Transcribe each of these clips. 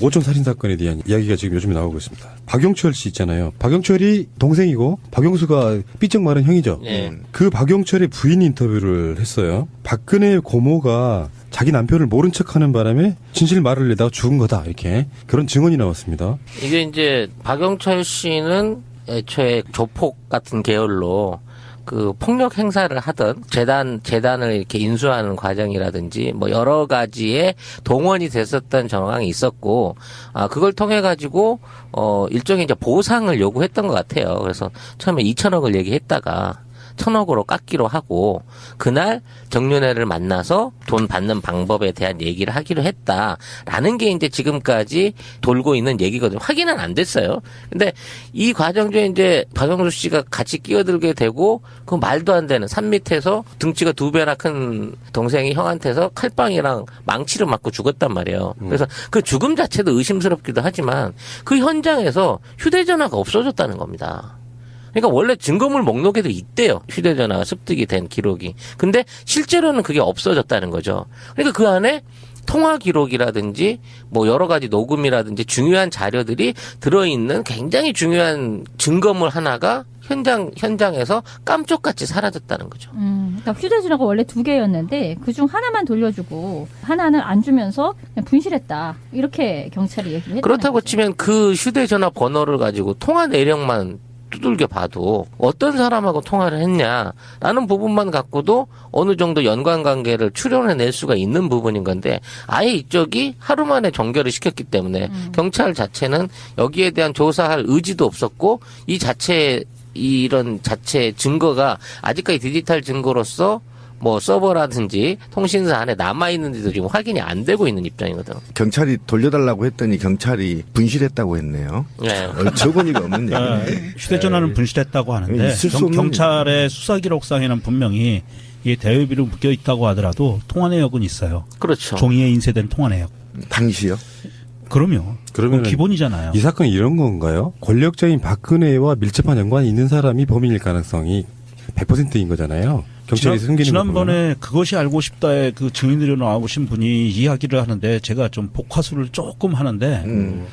오촌 살인 사건에 대한 이야기가 지금 요즘에 나오고 있습니다. 박용철 씨 있잖아요. 박용철이 동생이고 박용수가 삐쩍 마른 형이죠. 예. 그 박용철의 부인 인터뷰를 했어요. 박근혜 고모가 자기 남편을 모른 척하는 바람에 진실 말을 내다가 죽은 거다 이렇게 그런 증언이 나왔습니다. 이게 이제 박영철 씨는 애초에 조폭 같은 계열로 그 폭력 행사를 하던 재단 재단을 이렇게 인수하는 과정이라든지 뭐 여러 가지의 동원이 됐었던 정황이 있었고 아 그걸 통해 가지고 어 일종의 이제 보상을 요구했던 것 같아요. 그래서 처음에 2천억을 얘기했다가 천억으로 깎기로 하고 그날 정윤회를 만나서 돈 받는 방법에 대한 얘기를 하기로 했다라는 게 이제 지금까지 돌고 있는 얘기거든요. 확인은 안 됐어요. 근데 이 과정 중에 이제 박영수 씨가 같이 끼어들게 되고 그 말도 안 되는 산 밑에서 등치가 두 배나 큰 동생이 형한테서 칼빵이랑 망치를 맞고 죽었단 말이에요. 그래서 그 죽음 자체도 의심스럽기도 하지만 그 현장에서 휴대전화가 없어졌다는 겁니다. 그러니까 원래 증거물 목록에도 있대요. 휴대전화가 습득이 된 기록이. 근데 실제로는 그게 없어졌다는 거죠. 그러니까 그 안에 통화 기록이라든지 뭐 여러 가지 녹음이라든지 중요한 자료들이 들어있는 굉장히 중요한 증거물 하나가 현장 현장에서 깜쪽같이 사라졌다는 거죠. 음, 그러니까 휴대전화가 원래 두 개였는데 그중 하나만 돌려주고 하나는 안 주면서 분실했다 이렇게 경찰이 얘기를 했다는 그렇다고 거죠. 치면 그 휴대전화 번호를 가지고 통화 내력만 두들겨 봐도 어떤 사람하고 통화를 했냐라는 부분만 갖고도 어느 정도 연관 관계를 추론해 낼 수가 있는 부분인 건데 아예 이쪽이 하루 만에 종결을 시켰기 때문에 경찰 자체는 여기에 대한 조사할 의지도 없었고 이 자체 이런 자체 증거가 아직까지 디지털 증거로서 뭐 서버라든지 통신사 안에 남아 있는지도 지금 확인이 안 되고 있는 입장이거든. 경찰이 돌려달라고 했더니 경찰이 분실했다고 했네요. 네. 어처구니가 없는 아, 얘기네. 휴대전화는 분실했다고 하는데 수 경, 없는 경찰의 수사 기록상에는 분명히 이게 대여비로 묶여 있다고 하더라도 통화 내역은 있어요. 그렇죠. 종이에 인쇄된 통화 내역. 당시요? 그럼요. 그러면은 그건 기본이잖아요. 이 사건이 이런 건가요? 권력자인 박근혜와 밀접한 연관이 있는 사람이 범인일 가능성이 100%인 거잖아요. 경찰이 숨기는 거 보면. 지난번에 그것이 알고 싶다에 그 증인으로 나오신 분이 이야기를 하는데 제가 좀 복화수를 조금 하는데 음.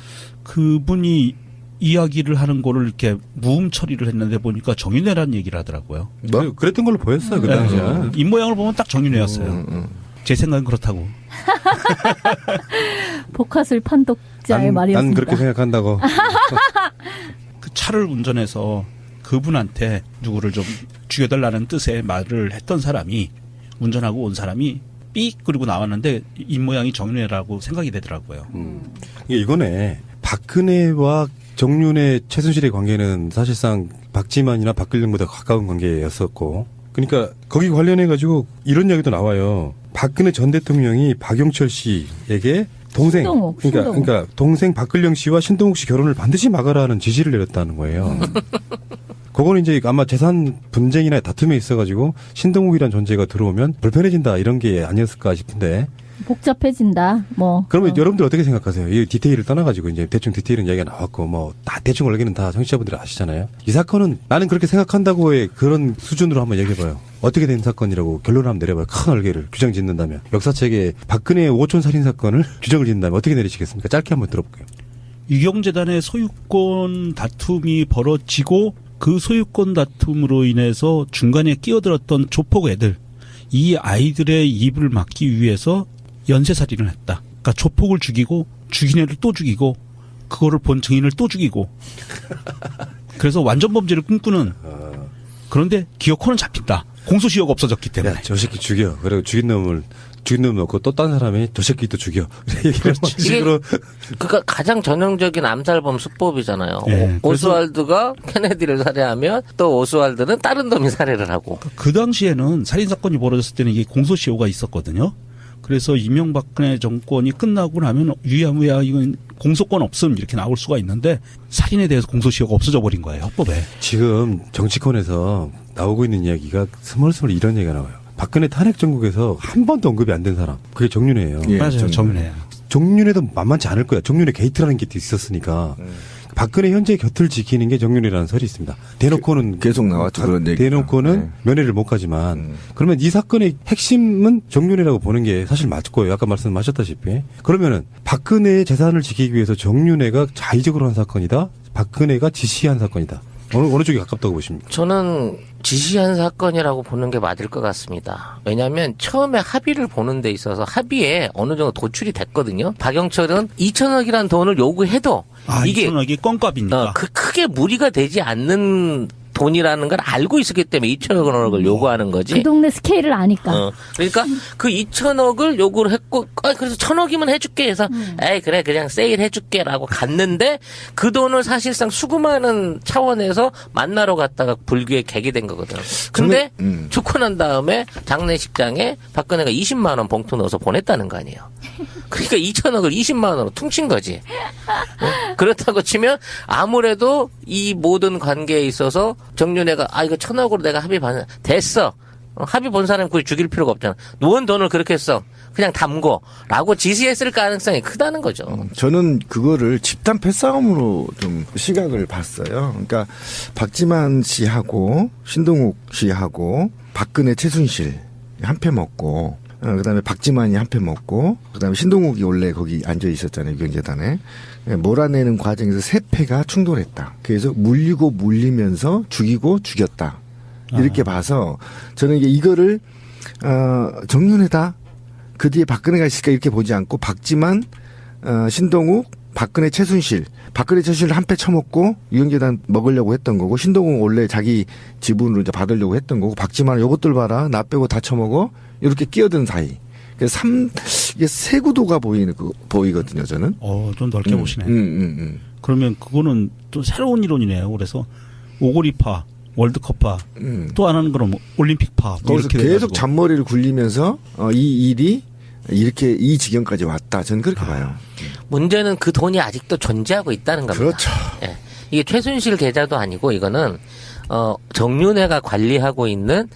그분이 이야기를 하는 거를 이렇게 무음 처리를 했는데 보니까 정윤회라는 얘기를 하더라고요. 뭐? 그- 그랬던 걸로 보였어요 그 네. 당시에. 입 모양을 보면 딱 정윤회였어요. 음, 음. 제 생각은 그렇다고. 복화술 판독자의 난, 말이었습니다. 난 그렇게 생각한다고. 그 차를 운전해서 그분한테 누구를 좀 죽여달라는 뜻의 말을 했던 사람이 운전하고 온 사람이 삑 그리고 나왔는데 입 모양이 정윤회라고 생각이 되더라고요. 음. 이게 이거네. 박근혜와 정윤의 최순실의 관계는 사실상 박지만이나 박근혜보다 가까운 관계였었고, 그러니까 거기 관련해 가지고 이런 이야기도 나와요. 박근혜 전 대통령이 박용철 씨에게 동생, 신동욱, 그러니까 신동욱. 그러니까 동생 박근령 씨와 신동욱 씨 결혼을 반드시 막아라는 지시를 내렸다는 거예요. 그거는 이제 아마 재산 분쟁이나 다툼에 있어가지고 신동욱이란 존재가 들어오면 불편해진다 이런 게 아니었을까 싶은데 복잡해진다. 뭐 그러면 어. 여러분들 어떻게 생각하세요? 이 디테일을 떠나가지고 이제 대충 디테일은 이야기가 나왔고 뭐 다 대충 원래는 다 청취자분들이 아시잖아요. 이 사건은 나는 그렇게 생각한다고의 그런 수준으로 한번 얘기해봐요. 어떻게 된 사건이라고 결론을 한번 내려봐요. 큰 얼개를 규정 짓는다면 역사책에 박근혜 오촌 살인 사건을 규정을 짓는다면 어떻게 내리시겠습니까? 짧게 한번 들어볼게요. 유경재단의 소유권 다툼이 벌어지고 그 소유권 다툼으로 인해서 중간에 끼어들었던 조폭 애들 이 아이들의 입을 막기 위해서 연쇄살인을 했다. 그러니까 조폭을 죽이고 죽인 애를 또 죽이고 그거를 본 증인을 또 죽이고 그래서 완전 범죄를 꿈꾸는 그런데 기어코는 잡힌다. 공소시효가 없어졌기 때문에 야, 저 새끼 죽여. 그리고 죽인 놈을 죽인 놈 놓고 또딴 사람이 저 새끼 또 죽여. 식으로 그니까 가장 전형적인 암살범 수법이잖아요. 예, 오- 오스왈드가 케네디를 살해하면 또 오스왈드는 다른 놈이 살해를 하고. 그 당시에는 살인 사건이 벌어졌을 때는 이게 공소시효가 있었거든요. 그래서 이명박근혜 정권이 끝나고 나면 유야무야 이건 공소권 없음 이렇게 나올 수가 있는데 살인에 대해서 공소시효가 없어져 버린 거예요 헌법에. 지금 정치권에서 나오고 있는 이야기가 스멀스멀 이런 얘기가 나와요. 박근혜 탄핵 전국에서 한 번도 언급이 안 된 사람. 그게 정윤회예요. 예, 맞아요. 정윤회. 정윤회도 만만치 않을 거야. 정윤회 게이트라는 게 있었으니까. 박근혜 현재 곁을 지키는 게 정윤이라는 설이 있습니다. 대놓고는 계속 나왔죠, 그런 얘기가. 대놓고는 네. 면회를 못 가지만 음. 그러면 이 사건의 핵심은 정윤이라고 보는 게 사실 맞고요. 아까 말씀하셨다시피 그러면은 박근혜의 재산을 지키기 위해서 정윤회가 자의적으로 한 사건이다. 박근혜가 지시한 사건이다. 어느 어느 쪽이 가깝다고 보십니까? 저는 지시한 사건이라고 보는 게 맞을 것 같습니다. 왜냐하면 처음에 합의를 보는 데 있어서 합의에 어느 정도 도출이 됐거든요. 박영철은 2천억이라는 돈을 요구해도 아, 이게 이게 껌값이니까. 어, 그 크게 무리가 되지 않는 돈이라는 걸 알고 있었기 때문에 2천억을 요구하는 거지. 그 동네 스케일을 아니까. 어, 그러니까 그 2천억을 요구를 했고, 아, 그래서 천억이면 해줄게 해서, 에이, 그래, 그냥 세일 해줄게 라고 갔는데, 그 돈을 사실상 수금하는 차원에서 만나러 갔다가 불교에 개기된 거거든. 근데, 음. 죽고 난 다음에 장례식장에 박근혜가 20만원 봉투 넣어서 보냈다는 거 아니에요. 그러니까 2천억을 20만원으로 퉁친 거지. 어? 그렇다고 치면 아무래도 이 모든 관계에 있어서 정윤회가 아 이거 천억으로 내가 합의 반 됐어. 어, 합의 본 사람 굳이 죽일 필요가 없잖아. 누운 돈을 그렇게 써. 그냥 담고라고 지시했을 가능성이 크다는 거죠. 저는 그거를 집단 패싸움으로 좀 시각을 봤어요. 그러니까 박지만 씨하고 신동욱 씨하고 박근혜 최순실 한 패 먹고 어, 그다음에 박지만이 한패 먹고 그다음에 신동욱이 원래 거기 앉아 있었잖아요 유경재단에 예, 몰아내는 과정에서 세 패가 충돌했다. 그래서 물리고 물리면서 죽이고 죽였다. 이렇게 봐서 저는 이게 이거를 어, 정윤회다. 그 뒤에 박근혜가 있을까 이렇게 보지 않고 박지만 어, 신동욱, 박근혜 최순실, 박근혜 최순실 한 패 쳐먹고 유영재단 먹으려고 했던 거고 신동욱 원래 자기 지분으로 이제 받으려고 했던 거고 박지만 요것들 봐라 나 빼고 다 쳐먹어 이렇게 끼어든 사이. 그래서 삼 이게 세 구도가 보이는 그 보이거든요 저는. 어, 좀 넓게 음, 보시네. 음, 음, 음. 그러면 그거는 또 새로운 이론이네요. 그래서 오고리파, 월드컵파, 음. 또 하나는 그럼 올림픽파. 뭐 거기서 이렇게 계속 돼가지고. 잔머리를 굴리면서 어, 이 일이 이렇게 이 지경까지 왔다. 저는 그렇게 봐요. 문제는 그 돈이 아직도 존재하고 있다는 겁니다. 그렇죠. 예. 이게 최순실 계좌도 아니고 이거는 어 정윤회가 관리하고 있는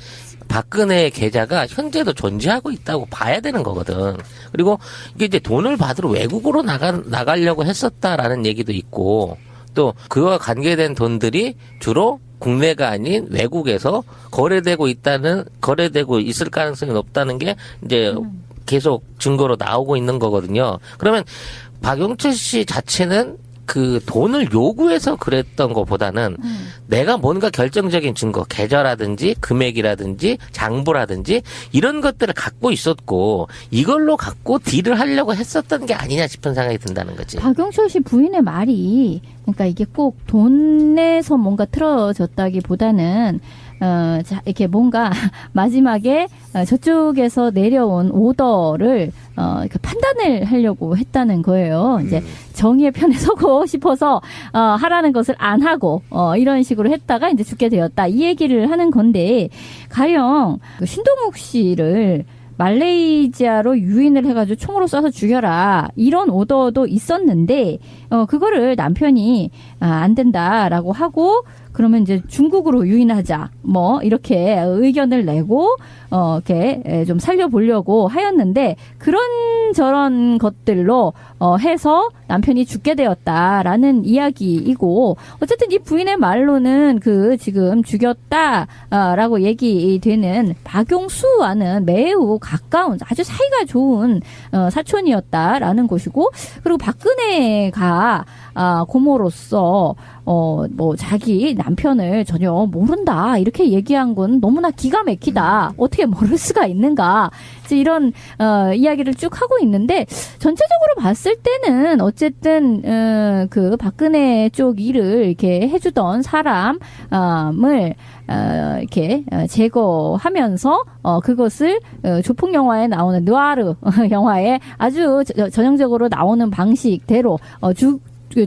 박근혜의 계좌가 현재도 존재하고 있다고 봐야 되는 거거든. 그리고 이게 이제 돈을 받으러 외국으로 나가 나가려고 했었다라는 얘기도 있고 또 그와 관계된 돈들이 주로 국내가 아닌 외국에서 거래되고 있다는 거래되고 있을 가능성이 높다는 게 이제 계속 증거로 나오고 있는 거거든요. 그러면 박용철 씨 자체는 그 돈을 요구해서 그랬던 것보다는 내가 뭔가 결정적인 증거, 계좌라든지 금액이라든지 장부라든지 이런 것들을 갖고 있었고 이걸로 갖고 딜을 하려고 했었던 게 아니냐 싶은 생각이 든다는 거지. 박용철 씨 부인의 말이 그러니까 이게 꼭 돈에서 뭔가 틀어졌다기보다는 어, 자, 이렇게 뭔가 마지막에 어, 저쪽에서 내려온 오더를 어, 이렇게 판단을 하려고 했다는 거예요. 이제 정의의 편에 서고 싶어서 어, 하라는 것을 안 하고 어, 이런 식으로 했다가 이제 죽게 되었다. 이 얘기를 하는 건데 가령 그 신동욱 씨를 말레이시아로 유인을 해가지고 총으로 쏴서 죽여라 이런 오더도 있었는데 어 그거를 남편이 아, 안 된다라고 하고 그러면 이제 중국으로 유인하자. 뭐 이렇게 의견을 내고 어 이렇게 에, 좀 살려보려고 하였는데 그런 저런 것들로 어 해서 남편이 죽게 되었다라는 이야기이고 어쨌든 이 부인의 말로는 그 지금 죽였다라고 얘기되는 박용수와는 매우 가까운 아주 사이가 좋은 어, 사촌이었다라는 것이고 그리고 박근혜가 아, 고모로서 어, 뭐 자기 남 편을 전혀 모른다 이렇게 얘기한 건 너무나 기가 막히다. 어떻게 모를 수가 있는가? 이런 어, 이야기를 쭉 하고 있는데 전체적으로 봤을 때는 어쨌든 어, 그 박근혜 쪽 일을 이렇게 해주던 사람을 어, 이렇게 어, 제거하면서 어, 그것을 어, 조폭 영화에 나오는 느와르 영화에 아주 저- 전형적으로 나오는 방식대로 어, 주,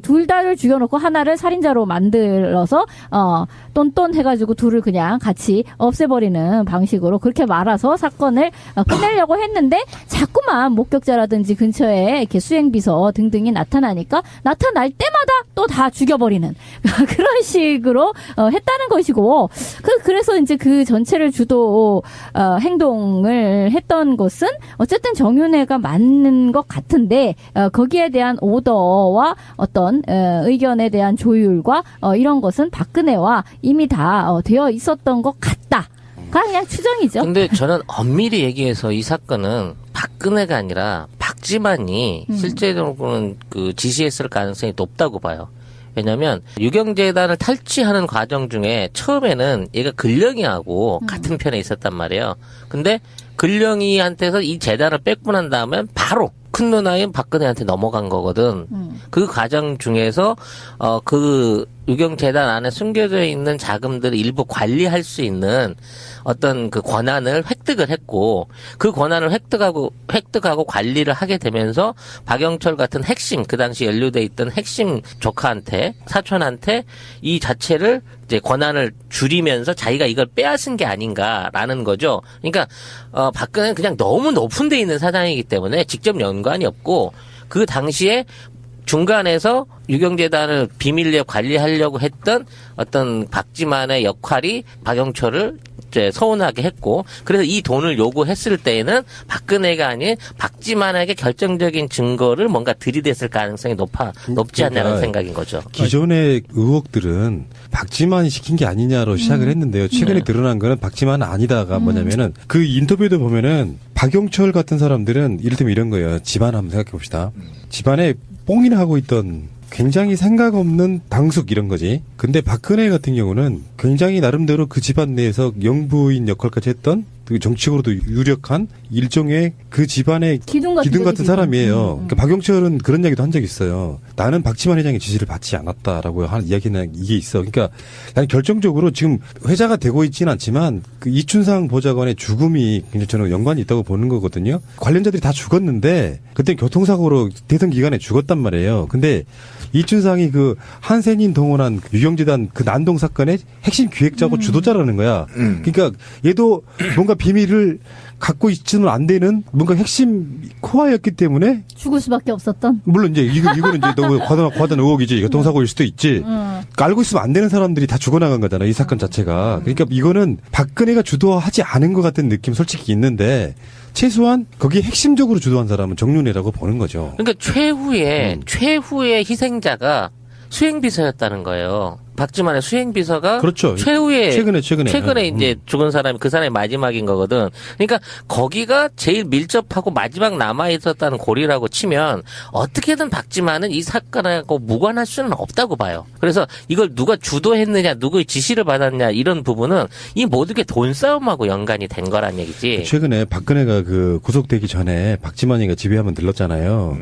둘 다를 죽여놓고 하나를 살인자로 만들어서 어 똔똔 해가지고 둘을 그냥 같이 없애버리는 방식으로 그렇게 말아서 사건을 어, 끝내려고 했는데 자꾸만 목격자라든지 근처에 이렇게 수행비서 등등이 나타나니까 나타날 때마다 또 다 죽여버리는 그런 식으로 어, 했다는 것이고 그 그래서 이제 그 전체를 주도 어, 행동을 했던 것은 어쨌든 정윤회가 맞는 것 같은데 어, 거기에 대한 오더와 어떤 어떤 어, 의견에 대한 조율과 어, 이런 것은 박근혜와 이미 다 어, 되어 있었던 것 같다. 그냥 추정이죠. 근데 저는 엄밀히 얘기해서 이 사건은 박근혜가 아니라 박지만이 음. 실제로는 그 지시했을 가능성이 높다고 봐요. 왜냐면 유경재단을 탈취하는 과정 중에 처음에는 얘가 근령이하고 같은 편에 있었단 말이에요. 근데 근령이한테서 이 재단을 뺏고 난 다음에 바로 큰 누나인 박근혜한테 넘어간 거거든. 음. 그 과정 중에서 어 그 유경재단 안에 숨겨져 있는 자금들을 일부 관리할 수 있는 어떤 그 권한을 획득을 했고 그 권한을 획득하고 획득하고 관리를 하게 되면서 박영철 같은 핵심 그 당시 연루돼 있던 핵심 조카한테 사촌한테 이 자체를 이제 권한을 줄이면서 자기가 이걸 빼앗은 게 아닌가라는 거죠. 그러니까 어 박근혜는 그냥 너무 높은 데 있는 사장이기 때문에 직접 연관이 없고 그 당시에 중간에서 유경재단을 비밀리에 관리하려고 했던 어떤 박지만의 역할이 박영철을 이제 서운하게 했고 그래서 이 돈을 요구했을 때에는 박근혜가 아닌 박지만에게 결정적인 증거를 뭔가 들이댔을 가능성이 높아 높지 않냐는 그러니까 생각인 거죠. 기존의 의혹들은 박지만이 시킨 게 아니냐로 시작을 했는데요. 최근에 네. 드러난 거는 박지만은 아니다가 뭐냐면은 그 인터뷰도 보면은 박영철 같은 사람들은 이를테면 이런 거예요. 집안 한번 생각해 봅시다. 집안에 뽕이나 하고 있던 굉장히 생각 없는 당숙 이런 거지. 근데 박근혜 같은 경우는 굉장히 나름대로 그 집안 내에서 영부인 역할까지 했던 그 정치적으로도 유력한 일종의 그 집안의 기둥 같은 기둥 같은. 사람이에요. 음, 음. 그러니까 박영철은 그런 이야기도 한 적이 있어요. 나는 박지만 회장의 지시를 받지 않았다라고 하는 이야기는 이게 있어. 그러니까 나는 결정적으로 지금 회자가 되고 있지는 않지만 그 이춘상 보좌관의 죽음이 굉장히 저는 연관이 있다고 보는 거거든요. 관련자들이 다 죽었는데 그때 교통사고로 대선 기간에 죽었단 말이에요. 근데 이춘상이 그 한센인 동원한 그 유경재단 그 난동 사건의 핵심 기획자고 주도자라는 거야. 음. 그러니까 얘도 뭔가 비밀을 갖고 있지는 안 되는 뭔가 핵심 코어였기 때문에 죽을 수밖에 없었던. 물론 이제 이거 이거는 이제 너무 과단 과단 의혹이지 교통사고일 수도 있지. 음. 알고 있으면 안 되는 사람들이 다 죽어나간 거잖아 이 사건 자체가. 그러니까 이거는 박근혜가 주도하지 않은 것 같은 느낌 솔직히 있는데 최소한 거기에 핵심적으로 주도한 사람은 정윤회라고 보는 거죠. 그러니까 최후의 음. 최후의 희생자가 수행비서였다는 거예요. 박지만의 수행 비서가 그렇죠. 최후의 최근에 최근에 최근에 음. 이제 죽은 사람이 그 사람이 마지막인 거거든. 그러니까 거기가 제일 밀접하고 마지막 남아 있었다는 고리라고 치면 어떻게든 박지만은 이 사건하고 무관할 수는 없다고 봐요. 그래서 이걸 누가 주도했느냐, 누구의 지시를 받았냐 이런 부분은 이 모든 게 돈 싸움하고 연관이 된 거란 얘기지. 최근에 박근혜가 그 구속되기 전에 박지만이가 집에 한번 들렀잖아요.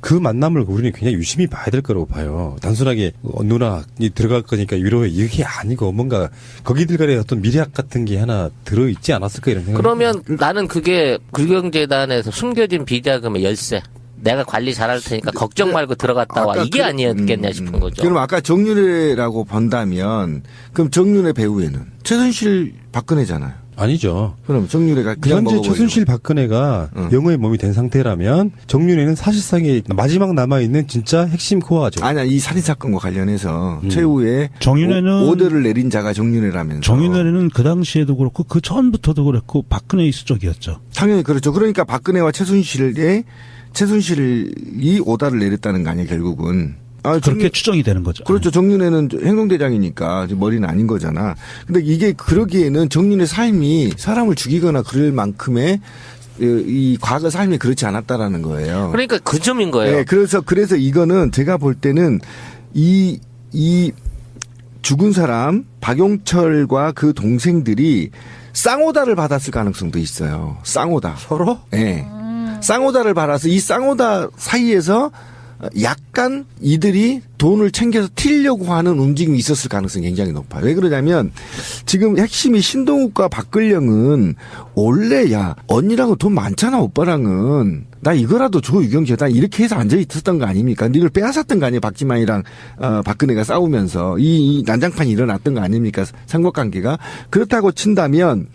그 만남을 우리는 굉장히 유심히 봐야 될 거라고 봐요. 단순하게 어, 누나 이 들어갈 거 니까 위로해 이게 아니고 뭔가 거기들간의 어떤 미래학 같은 게 하나 들어 있지 않았을까 이런 생각. 그러면 나는 그게 불경재단에서 숨겨진 비자금의 열쇠. 내가 관리 잘할 테니까 걱정 말고 들어갔다 와. 이게 그- 아니었겠냐 음, 싶은 음. 거죠. 그럼 아까 정윤회라고 본다면 그럼 정윤회 배우에는 최순실 박근혜잖아요. 아니죠. 그럼 정윤회가 그냥 현재. 최순실 박근혜가 응. 영어의 몸이 된 상태라면 정윤회는 사실상의 마지막 남아 있는 진짜 핵심 코어죠. 아니야 이 살인 사건과 관련해서 음. 최후에 정윤회는- 오, 오더를 내린 자가 정윤회라면서 정윤회는 그 당시에도 그렇고 그 전부터도 그랬고 박근혜 이수 쪽이었죠. 당연히 그렇죠. 그러니까 박근혜와 최순실의 최순실이 오다를 내렸다는 거 아니에요 결국은. 아, 그렇게 정윤- 추정이 되는 거죠. 그렇죠. 정윤회는 행동대장이니까 머리는 아닌 거잖아. 근데 이게 그러기에는 정윤의 삶이 사람을 죽이거나 그럴 만큼의 이- 이 과거 삶이 그렇지 않았다라는 거예요. 그러니까 그 점인 거예요. 네, 그래서 그래서 이거는 제가 볼 때는 이이 죽은 사람 박용철과 그 동생들이 쌍오다를 받았을 가능성도 있어요. 쌍오다. 서로? 예. 쌍오다를 받아서 이 쌍오다 사이에서 약간 이들이 돈을 챙겨서 튀려고 하는 움직임이 있었을 가능성이 굉장히 높아요. 왜 그러냐면 지금 핵심이 신동욱과 박근령은 원래 야 언니랑은 돈 많잖아 오빠랑은 나 이거라도 줘 유경재 나 이렇게 해서 앉아 있었던 거 아닙니까? 니를 빼앗았던 거 아니에요 박지만이랑 어, 박근혜가 싸우면서 이, 이 난장판이 일어났던 거 아닙니까? 삼각관계가 그렇다고 친다면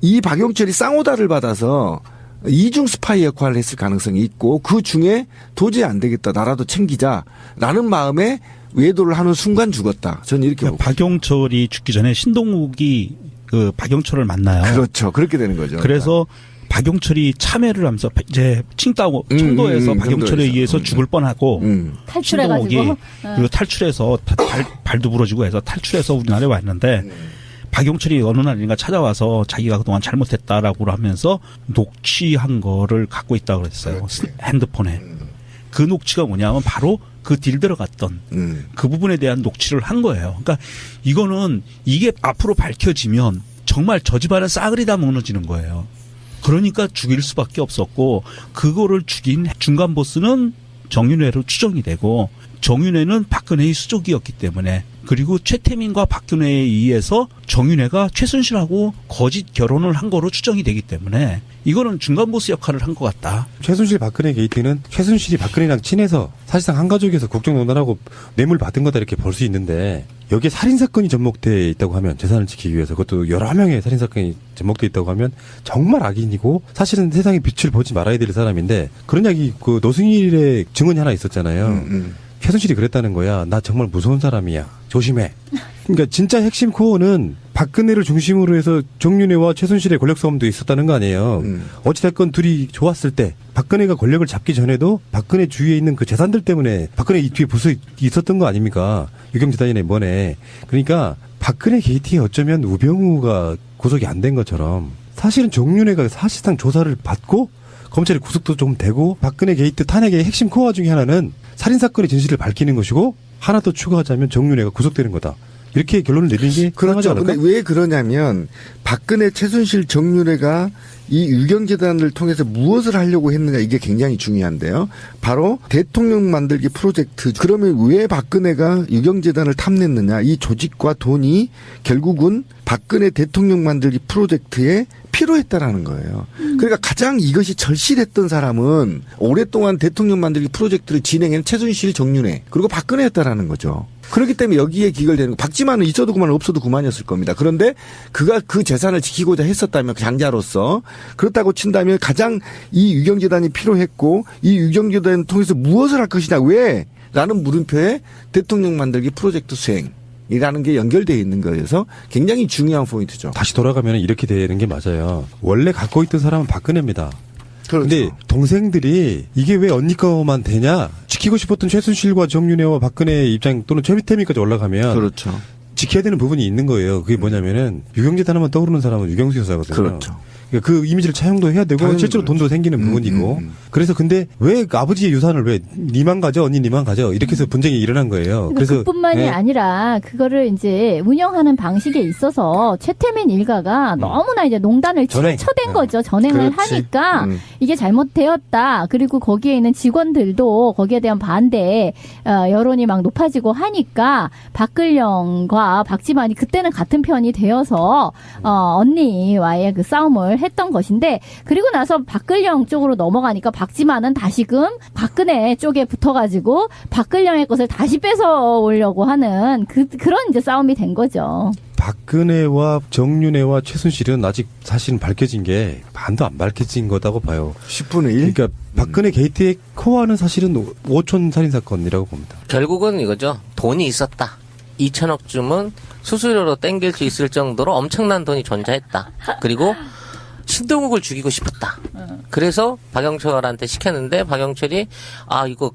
이 박용철이 쌍오다를 받아서 이중 스파이 역할을 했을 가능성이 있고 그 중에 도저히 안 되겠다 나라도 챙기자라는 마음에 외도를 하는 순간 죽었다. 저는 이렇게 그러니까 보고 박영철이 죽기 전에 신동욱이 그 박영철을 만나요. 그렇죠. 그렇게 되는 거죠. 그래서 박용철이 참여를 하면서 이제 칭따오 음, 청도에서 음, 박용철에 청도에서. 의해서 음. 죽을 뻔하고 음. 탈출해가지고 신동욱이 어. 그리고 탈출해서 다- 발, 발도 부러지고 해서 탈출해서 우리나라에 왔는데 음. 박용철이 어느 날인가 찾아와서 자기가 그동안 잘못했다라고 하면서 녹취한 거를 갖고 있다고 그랬어요. 스- 핸드폰에. 그 녹취가 뭐냐면 바로 그 딜 들어갔던 음. 그 부분에 대한 녹취를 한 거예요. 그러니까 이거는 이게 앞으로 밝혀지면 정말 저 집안은 싸그리 다 무너지는 거예요. 그러니까 죽일 수밖에 없었고 그거를 죽인 중간 보스는 정윤회로 추정이 되고 정윤회는 박근혜의 수족이었기 때문에 그리고 최태민과 박근혜에 의해서 정윤회가 최순실하고 거짓 결혼을 한 거로 추정이 되기 때문에 이거는 중간 보스 역할을 한 것 같다. 최순실 박근혜 게이트는 최순실이 박근혜랑 친해서 사실상 한 가족에서 국정농단하고 뇌물 받은 거다 이렇게 볼 수 있는데 여기에 살인 사건이 접목돼 있다고 하면 재산을 지키기 위해서 그것도 여러 명의 살인 사건이 접목돼 있다고 하면 정말 악인이고 사실은 세상에 빛을 보지 말아야 될 사람인데 그런 이야기 그 노승일의 증언이 하나 있었잖아요. 음, 음. 최순실이 그랬다는 거야. 나 정말 무서운 사람이야. 조심해. 그러니까 진짜 핵심 코어는 박근혜를 중심으로 해서 정윤회와 최순실의 권력 싸움도 있었다는 거 아니에요. 음. 어찌됐건 둘이 좋았을 때 박근혜가 권력을 잡기 전에도 박근혜 주위에 있는 그 재산들 때문에 박근혜 이 뒤에 벌써 있었던 거 아닙니까? 유경재단이네 뭐네. 그러니까 박근혜 게이트에 어쩌면 우병우가 구속이 안 된 것처럼 사실은 정윤회가 사실상 조사를 받고 검찰이 구속도 좀 되고 박근혜 게이트 탄핵의 핵심 코어 중에 하나는 살인 사건의 진실을 밝히는 것이고 하나 더 추가하자면 정윤회가 구속되는 거다. 이렇게 결론을 내리는 게 그렇죠. 근데 왜 그러냐면 박근혜, 최순실, 정윤회가 이 유경재단을 통해서 무엇을 하려고 했느냐 이게 굉장히 중요한데요. 바로 대통령 만들기 프로젝트. 그러면 왜 박근혜가 유경재단을 탐냈느냐? 이 조직과 돈이 결국은 박근혜 대통령 만들기 프로젝트에 필요했다라는 거예요. 그러니까 가장 이것이 절실했던 사람은 오랫동안 대통령 만들기 프로젝트를 진행한 최순실, 정윤회 그리고 박근혜였다라는 거죠. 그렇기 때문에 여기에 기결되는 거. 박지만은 있어도 그만 없어도 그만이었을 겁니다. 그런데 그가 그 재산을 지키고자 했었다면 장자로서 그렇다고 친다면 가장 이 유경재단이 필요했고 이 유경재단을 통해서 무엇을 할 것이냐 왜? 라는 물음표에 대통령 만들기 프로젝트 수행. 이라는 게 연결되어 있는 거여서 굉장히 중요한 포인트죠. 다시 돌아가면 이렇게 되는 게 맞아요. 원래 갖고 있던 사람은 박근혜입니다. 그렇죠. 근데 동생들이 이게 왜 언니 거만 되냐? 지키고 싶었던 최순실과 정윤회와 박근혜의 입장 또는 최미태미까지 올라가면 그렇죠. 지켜야 되는 부분이 있는 거예요. 그게 뭐냐면은 유경재단 하면 떠오르는 사람은 유경수 여사거든요. 그렇죠. 그러니까 그 이미지를 차용도 해야 되고 실제로 그렇죠. 돈도 생기는 음, 부분이고 음, 음. 그래서 근데 왜 아버지의 유산을 왜 니만 가져 언니 니만 가져 이렇게 해서 분쟁이 일어난 거예요. 그래서 그뿐만이 네. 아니라 그거를 이제 운영하는 방식에 있어서 최태민 일가가 너무나 이제 농단을 전행. 치쳐댄 네. 거죠. 전행을 그렇지. 하니까 음. 이게 잘못되었다. 그리고 거기에 있는 직원들도 거기에 대한 반대 어, 여론이 막 높아지고 하니까 박근령과 박지만이 그때는 같은 편이 되어서 어, 언니와의 그 싸움을 했던 것인데 그리고 나서 박근령 쪽으로 넘어가니까 박지만은 다시금 박근혜 쪽에 붙어가지고 박근령의 것을 다시 뺏어 오려고 하는 그 그런 이제 싸움이 된 거죠. 박근혜와 정윤회와 최순실은 아직 사실은 밝혀진 게 반도 안 밝혀진 거다고 봐요. 10분의 1? 그러니까 박근혜 게이트의 코어는 사실은 5촌 살인 사건이라고 봅니다. 결국은 이거죠. 돈이 있었다. 2천억쯤은 수수료로 땡길 수 있을 정도로 엄청난 돈이 존재했다. 그리고 신동욱을 죽이고 싶었다. 그래서 박영철한테 시켰는데 박영철이 아 이거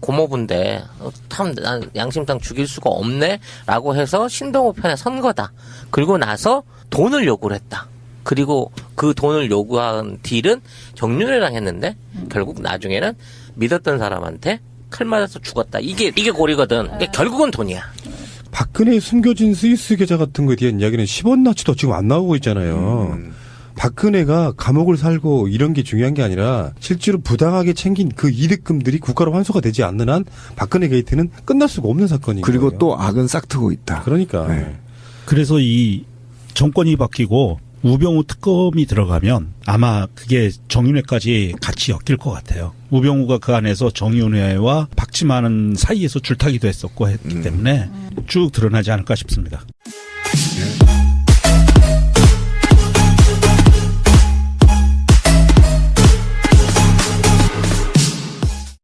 고모분데 어, 참난 양심상 죽일 수가 없네라고 해서 신동욱 편에 선 거다. 그리고 나서 돈을 요구를 했다. 그리고 그 돈을 요구한 딜은 정윤회랑 했는데 결국 나중에는 믿었던 사람한테 칼 맞아서 죽었다. 이게 이게 고리거든. 이게 결국은 돈이야. 박근혜의 숨겨진 스위스 계좌 같은 거에 대한 이야기는 10원 나치도 지금 안 나오고 있잖아요. 음. 박근혜가 감옥을 살고 이런 게 중요한 게 아니라 실제로 부당하게 챙긴 그 이득금들이 국가로 환수가 되지 않는 한 박근혜 게이트는 끝날 수가 없는 사건인 그리고 거예요. 또 악은 싹 트고 있다. 그러니까 네. 그래서 이 정권이 바뀌고 우병우 특검이 들어가면 아마 그게 정윤회까지 같이 엮일 것 같아요. 우병우가 그 안에서 정윤회와 박지만은 사이에서 줄타기도 했었고 했기 때문에 쭉 드러나지 않을까 싶습니다. 네.